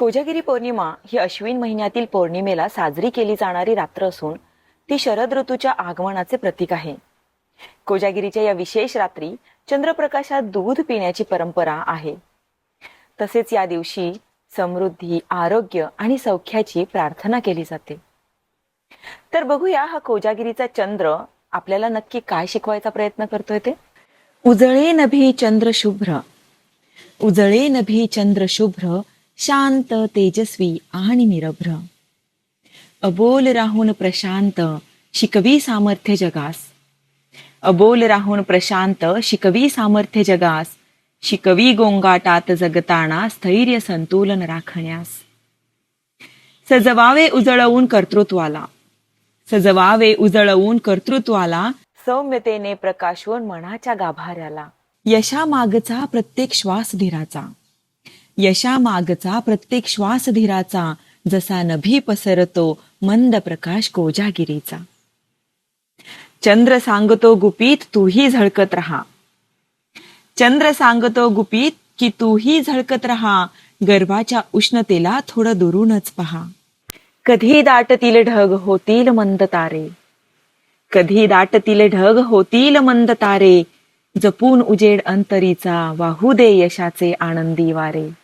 कोजागिरी पौर्णिमा ही अश्विन महिन्यातील पौर्णिमेला साजरी केली जाणारी रात्र असून ती शरद ऋतूच्या आगमनाचे प्रतीक आहे. कोजागिरीच्या या विशेष रात्री चंद्रप्रकाशात दूध पिण्याची परंपरा आहे. तसेच या दिवशी समृद्धी आरोग्य आणि सौख्याची प्रार्थना केली जाते. तर बघूया हा कोजागिरीचा चंद्र आपल्याला नक्की काय शिकवायचा प्रयत्न करतोय ते? उजळे नभी चंद्र शुभ्र. उजळे नभी चंद्र शुभ्र. शांत तेजस्वी आणि निरभ्र. अबोल राहून प्रशांत शिकवी सामर्थ्य जगास. अबोल राहून प्रशांत शिकवी सामर्थ्य जगास. शिकवी गोंगाटात जगताना स्थैर्य संतुलन राखण्यास. सजवावे उजळवून कर्तृत्वाला. सजवावे उजळवून कर्तृत्वाला. सौम्यतेने प्रकाशवून मनाच्या गाभाऱ्याला. यशा मागचा प्रत्येक श्वास धीराचा. यशा मागचा प्रत्येक श्वासधीराचा जसा नभी पसरतो मंद प्रकाश कोजागिरीचा. चंद्र सांगतो गुपित तूही झळकत रहा. चंद्र सांगतो गुपित की तूही झळकत रहा. गर्भाच्या उष्णतेला थोडं दुरूनच पहा. कधी दाटतील ढग होतील मंद तारे. कधी दाटतील ढग होतील मंद तारे. जपून उजेड अंतरीचा वाहू दे यशाचे आनंदी वारे.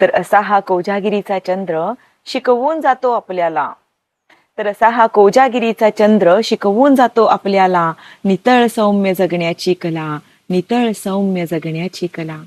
तर असा हा कोजागिरीचा चंद्र शिकवून जातो आपल्याला. तर असा हा कोजागिरीचा चंद्र शिकवून जातो आपल्याला. नितळ सौम्य जगण्याची कला नितळ सौम्य जगण्याची कला.